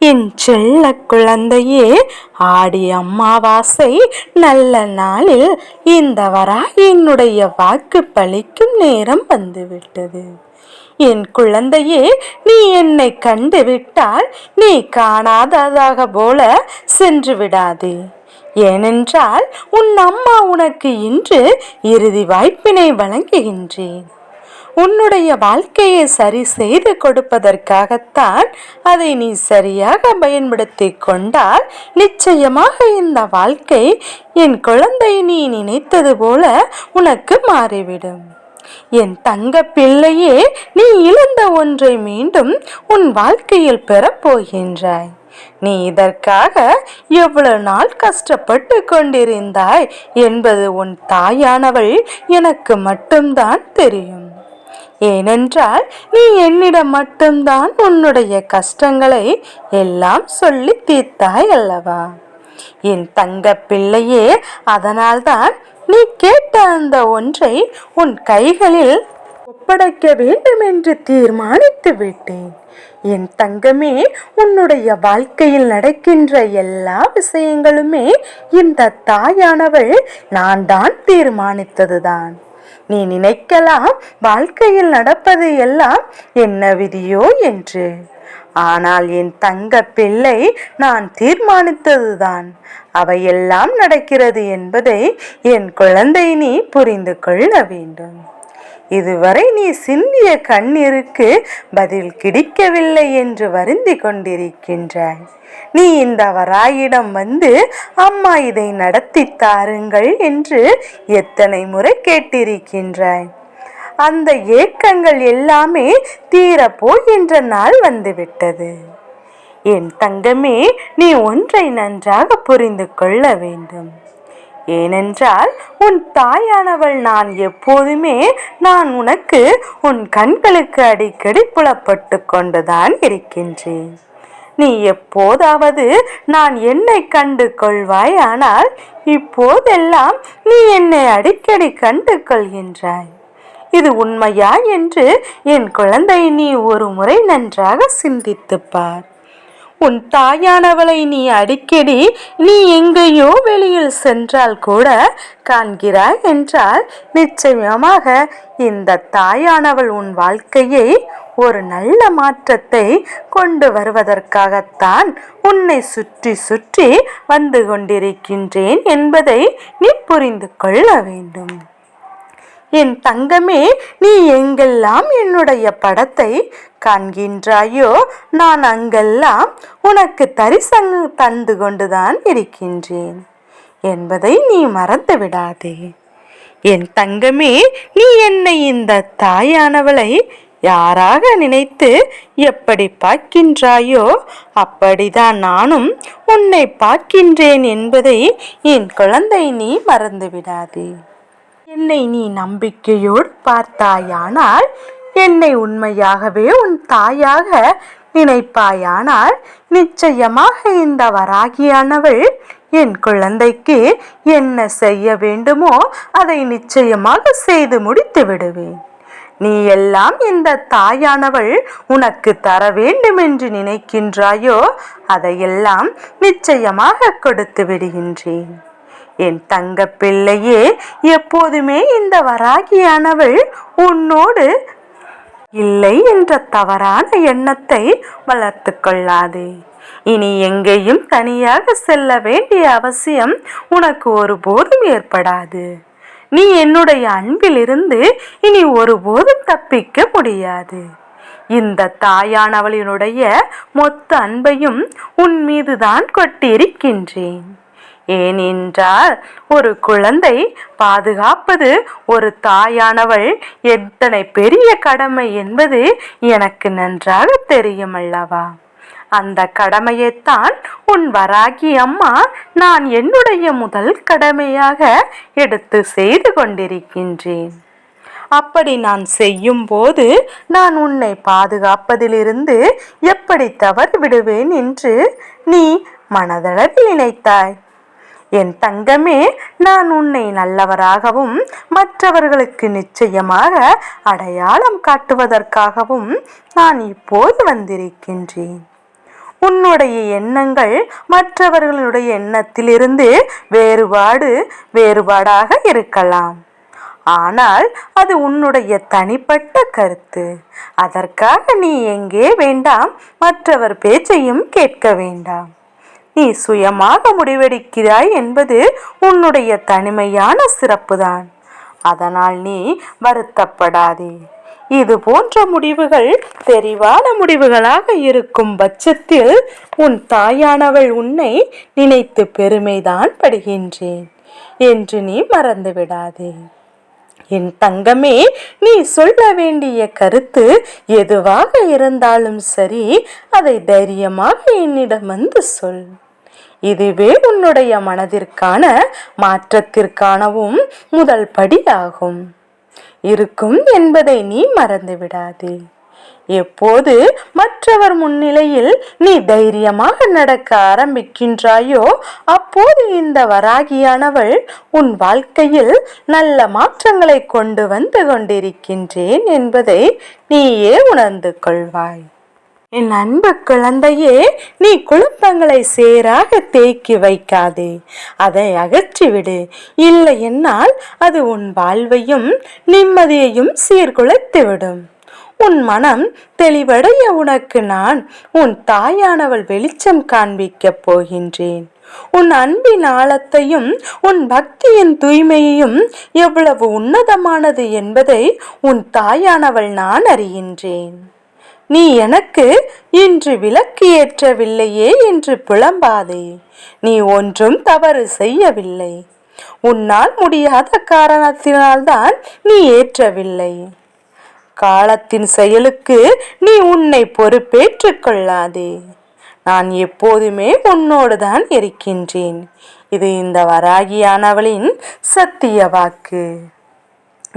என் செல்ல குழந்தையே ஆடி அம்மாவாசை நல்ல நாளில் இந்த வரா என்னுடைய வாக்கு பழிக்கும் நேரம் வந்துவிட்டது. என் குழந்தையே நீ என்னை கண்டு விட்டால் நீ காணாததாக போல சென்று விடாதே. ஏனென்றால் உன் அம்மா உனக்கு இன்று இறுதி வாய்ப்பினை வழங்குகின்றேன். உன்னுடைய வாழ்க்கையை சரி செய்து கொடுப்பதற்காகத்தான் அதை நீ சரியாக பயன்படுத்தி கொண்டால் நிச்சயமாக இந்த வாழ்க்கை என் குழந்தை நீ நினைத்தது போல உனக்கு மாறிவிடும். என் தங்க பிள்ளையே நீ இழந்த ஒன்றை மீண்டும் உன் வாழ்க்கையில் பெறப்போகின்றாய். நீ இதற்காக எவ்வளவு நாள் கஷ்டப்பட்டு கொண்டிருந்தாய் என்பது உன் தாயானவள் எனக்கு மட்டும்தான் தெரியும். ஏனென்றால் நீ என்னிடம் மட்டும்தான் உன்னுடைய கஷ்டங்களை எல்லாம் சொல்லி தீர்த்தாய் அல்லவா? என் தங்க பிள்ளையே அதனால்தான் நீ கேட்ட அந்த ஒன்றை உன் கைகளில் ஒப்படைக்க வேண்டும் என்று தீர்மானித்து விட்டேன். என் தங்கமே உன்னுடைய வாழ்க்கையில் நடக்கின்ற எல்லா விஷயங்களுமே இந்த தாயானவள் நான் தான் தீர்மானித்ததுதான். நீ நினைக்கலாம் வாழ்க்கையில் நடப்பது எல்லாம் என்ன விதியோ என்று. ஆனால் என் தங்க பிள்ளை நான் தீர்மானித்ததுதான். அவையெல்லாம் நடக்கிறது என்பதை என் குழந்தை நீ புரிந்து கொள்ள வேண்டும். இதுவரை நீ சிந்திய கண்ணீருக்கு பதில் கிடைக்கவில்லை என்று வருந்தி கொண்டிருக்கின்றாய். நீ இந்த வராயிடம் வந்து அம்மா இதை நடத்தி தாருங்கள் என்று எத்தனை முறை கேட்டிருக்கின்றாய். அந்த ஏக்கங்கள் எல்லாமே தீரப்போகின்ற நாள் வந்துவிட்டது. என் தங்கமே நீ ஒன்றை நன்றாக புரிந்து கொள்ள வேண்டும். ஏனென்றால் உன் தாயானவள் நான் எப்போதுமே நான் உனக்கு உன் கண்களுக்கு அடிக்கடி புலப்பட்டு கொண்டுதான் இருக்கின்றேன். நீ எப்போதாவது நான் என்னை கண்டு கொள்வாய் ஆனால் இப்போதெல்லாம் நீ என்னை அடிக்கடி கண்டு கொள்கின்றாய். இது உண்மையா என்று என் குழந்தை நீ ஒரு முறை நன்றாக சிந்தித்துப்பார் உன் தாயானவளை நீ அடிக்கடி நீ எங்கேயோ வெளியில் சென்றால் கூட காண்கிறாய் என்றால் நிச்சயமாக இந்த தாயானவள் உன் வாழ்க்கையை ஒரு நல்ல மாற்றத்தை கொண்டு வருவதற்காகத்தான் உன்னை சுற்றி சுற்றி வந்து கொண்டிருக்கின்றேன் என்பதை நீ புரிந்து கொள்ள வேண்டும். என் தங்கமே நீ எங்கெல்லாம் என்னுடைய படத்தை காண்கின்றாயோ நான் அங்கெல்லாம் உனக்கு தரிசங் தந்து கொண்டுதான் இருக்கின்றேன் என்பதை நீ மறந்து விடாதே. என் தங்கமே நீ என்னை இந்த தாயானவளை யாராக நினைத்து எப்படி பார்க்கின்றாயோ அப்படிதான் நானும் உன்னை பார்க்கின்றேன் என்பதை என் குழந்தை நீ மறந்து விடாதே. என்னை நீ நம்பிக்கையோடு பார்த்தாயானால் என்னை உண்மையாகவே உன் தாயாக நினைப்பாயானால் நிச்சயமாக இந்த வராகியானவள் என் குழந்தைக்கு என்ன செய்ய வேண்டுமோ அதை நிச்சயமாக செய்து முடித்து விடுவேன். நீ எல்லாம் இந்த தாயானவள் உனக்கு தர வேண்டும் என்று நினைக்கின்றாயோ அதையெல்லாம் நிச்சயமாக கொடுத்து விடுகின்றேன். என் தங்க பிள்ளையே எப்போதுமே இந்த வராகியானவள் உன்னோடு இல்லை என்ற தவறான எண்ணத்தை வளர்த்து கொள்ளாதே. இனி எங்கேயும் தனியாக செல்ல வேண்டிய அவசியம் உனக்கு ஒருபோதும் ஏற்படாது. நீ என்னுடைய அன்பிலிருந்து இனி ஒருபோதும் தப்பிக்க முடியாது. இந்த தாயானவளினுடைய மொத்த அன்பையும் உன் மீதுதான் கொட்டியிருக்கின்றேன். ஏனென்றால் ஒரு குழந்தை பாதுகாப்பது ஒரு தாயானவள் எத்தனை பெரிய கடமை என்பது எனக்கு நன்றாக தெரியும் அல்லவா? அந்த கடமையைத்தான் உன் வராகி அம்மா நான் என்னுடைய முதல் கடமையாக எடுத்து செய்து கொண்டிருக்கின்றேன். அப்படி நான் செய்யும் போது நான் உன்னை பாதுகாப்பதிலிருந்து எப்படி தவறு விடுவேன் என்று நீ மனதளவில் நினைத்தாய்? என் தங்கமே நான் உன்னை நல்லவராகவும் மற்றவர்களுக்கு நிச்சயமாக அடையாளம் காட்டுவதற்காகவும் நான் இப்போது வந்திருக்கின்றேன். உன்னுடைய எண்ணங்கள் மற்றவர்களுடைய எண்ணத்திலிருந்து வேறுபாடு வேறுபாடாக இருக்கலாம். ஆனால் அது உன்னுடைய தனிப்பட்ட கருத்து. அதற்காக நீ எங்கே வேண்டாம் மற்றவர் பேச்சையும் கேட்க வேண்டாம். நீ சுயமாக முடிவெடுக்கிறாய் என்பது உன்னுடைய தனிமையான சிறப்புதான். அதனால் நீ வருத்தப்படாதே. இது போன்ற முடிவுகள் தெரிவான முடிவுகளாக இருக்கும் பட்சத்தில் உன் தாயானவள் உன்னை நினைத்து பெருமைதான் படுகின்றேன் என்று நீ மறந்துவிடாதே என் தங்கமே நீ சொல்ல வேண்டிய கருத்து எதுவாக இருந்தாலும் சரி அதை தைரியமாக என்னிடம் வந்து சொல். இதுவே உன்னுடைய மனதிற்கான மாற்றத்திற்கானவும் முதல் படியாகும். இருக்கும் என்பதை நீ மறந்துவிடாதே. எப்போது மற்றவர் முன்னிலையில் நீ தைரியமாக நடக்க ஆரம்பிக்கின்றாயோ அப்போது இந்த வராகியானவள் உன் வாழ்க்கையில் நல்ல மாற்றங்களை கொண்டு வந்து கொண்டிருக்கின்றேன் என்பதை நீயே உணர்ந்து கொள்வாய். என் அன்பு குழந்தையே நீ குழப்பங்களை சேராக தேக்கி வைக்காதே. அதை அகற்றிவிடு. இல்லை என்னால் அது உன் வாழ்வையும் நிம்மதியையும் சீர்குலைத்துவிடும் உன் மனம் தெளிவடைய உனக்கு நான் உன் தாயானவள் வெளிச்சம் காண்பிக்கப் போகின்றேன். உன் அன்பின் ஆழத்தையும் உன் பக்தியின் தூய்மையையும் எவ்வளவு உன்னதமானது என்பதை உன் தாயானவள் நான் அறிகின்றேன். நீ எனக்கு இன்று விளக்கு ஏற்றவில்லையே என்று புலம்பாதே. நீ ஒன்றும் தவறு செய்யவில்லை. உன்னால் முடியாத காரணத்தினால்தான் நீ ஏற்றவில்லை. காலத்தின் செயலுக்கு நீ உன்னை பொறுப்பேற்றுக் கொள்ளாதே. நான் எப்போதுமே உன்னோடு தான் இருக்கின்றேன். இது இந்த வராகியானவளின் சத்திய வாக்கு.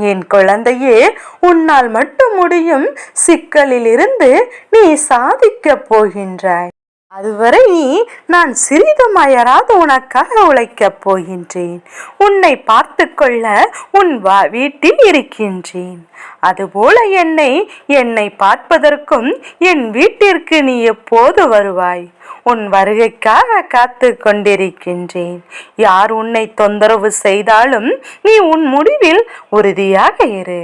என் குழந்தையே உன்னால் மட்டும் முடியும். சிக்கலிலிருந்து நீ சாதிக்கப் போகின்றாய். அதுவரை நீ நான் சிறிதும் அயராது உனக்காக உழைக்கப் போகின்றேன். உன்னை பார்த்து கொள்ள உன் வா வீட்டில் இருக்கின்றேன். அதுபோல என்னை என்னை பார்ப்பதற்கும் என் வீட்டிற்கு நீ எப்போது வருவாய்? உன் வருகைக்காக காத்து கொண்டிருக்கின்றேன். யார் உன்னை தொந்தரவு செய்தாலும் நீ உன் முடிவில் உறுதியாக இரு.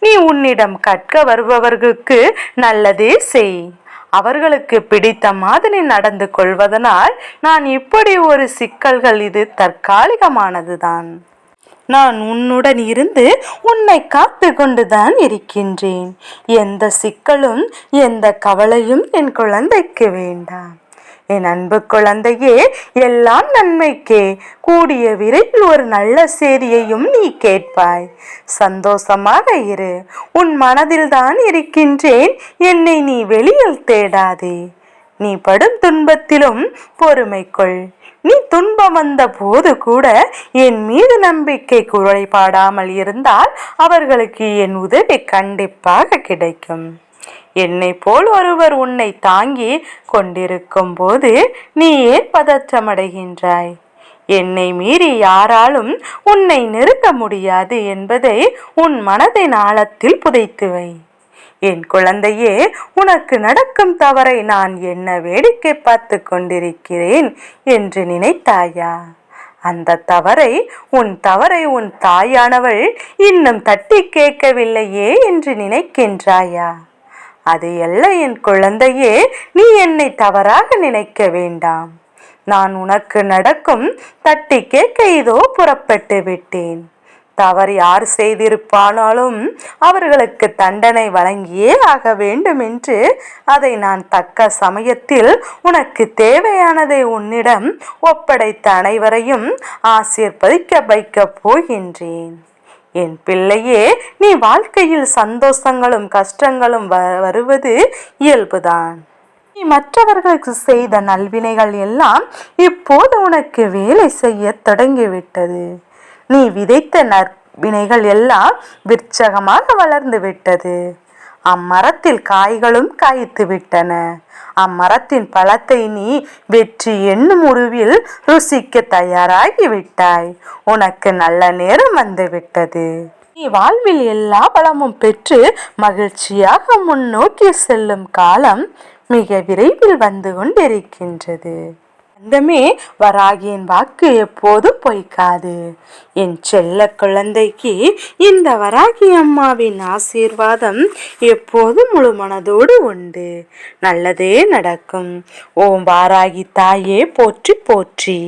நீ உன்னிடம் கற்க வருபவர்களுக்கு நல்லதே செய். அவர்களுக்கு பிடித்த மாதிரி நடந்து கொள்வதனால் நான் இப்படி ஒரு சிக்கல்கள் இது தற்காலிகமானதுதான். நான் உன்னுடன் இருந்து உன்னை காத்து கொண்டுதான் இருக்கின்றேன். எந்த சிக்கலும் எந்த கவலையும் என் குழந்தைக்கு வேண்டாம். என் அன்பு குழந்தையே எல்லாம் நன்மைக்கே. கூடிய விரைவில் ஒரு நல்ல செய்தியையும் நீ கேட்பாய். சந்தோஷமாக இரு. உன் மனதில் தான் இருக்கின்றேன். என்னை நீ வெளியில் தேடாதே. நீ படும் துன்பத்திலும் பொறுமை கொள் நீ துன்பம் வந்த போது கூட என் மீது நம்பிக்கை குறைபாடாமல் இருந்தால் அவர்களுக்கு என் உதவி கண்டிப்பாக கிடைக்கும். என்னை போல் ஒருவர் உன்னை தாங்கி கொண்டிருக்கும் போது நீ ஏன் பதற்றமடைகின்றாய்? என்னை மீறி யாராலும் உன்னை நிறுத்த முடியாது என்பதை உன் மனதின் ஆழத்தில் புதைத்து வை. என் குழந்தையே உனக்கு நடக்கும் தவறை நான் என்ன வேடிக்கை பார்த்து கொண்டிருக்கிறேன் என்று நினைத்தாயா? அந்த தவறை உன் தவறை உன் தாயானவள் இன்னும் தட்டி கேட்கவில்லையே என்று நினைக்கின்றாயா? அது அல்ல என் குழந்தையே நீ என்னை தவறாக நினைக்க வேண்டாம். நான் உனக்கு நடக்கும் தட்டி கேட்க இதோ புறப்பட்டு விட்டேன். தவறு யார் செய்திருப்பானாலும் அவர்களுக்கு தண்டனை வழங்கியே ஆக வேண்டும் என்று அதை நான் தக்க சமயத்தில் உனக்கு தேவையானதை உன்னிடம் ஒப்படைத்த அனைவரையும் ஆசீர்வதிக்க வைக்கப் போகின்றேன். என் பிள்ளையே நீ வாழ்க்கையில் சந்தோஷங்களும் கஷ்டங்களும் வருவது இயல்புதான். நீ மற்றவர்களுக்கு செய்த நல்வினைகள் எல்லாம் இப்போது உனக்கு வேலை செய்ய தொடங்கிவிட்டது. நீ விதைத்த நற்வினைகள் எல்லாம் விற்சகமாக வளர்ந்து விட்டது. அம்மரத்தில் காய்களும் காய்த்து விட்டன. அம்மரத்தின் பழத்தை நீ வெற்றி என்னும் உருவில் ருசிக்க தயாராகி விட்டாய். உனக்கு நல்ல நேரம் வந்து விட்டது. நீ வாழ்வில் எல்லா பலமும் பெற்று மகிழ்ச்சியாக முன்னோக்கி செல்லும் காலம் மிக விரைவில் வந்து கொண்டிருக்கின்றது. அந்தமே வராகியின் வாக்கு எப்போதும் பொய்க்காது. என் செல்ல குழந்தைக்கு இந்த வராகி அம்மாவின் ஆசீர்வாதம் எப்போதும் முழு மனதோடு உண்டு. நல்லதே நடக்கும். ஓம் வாராகி தாயே போற்றி போற்றி.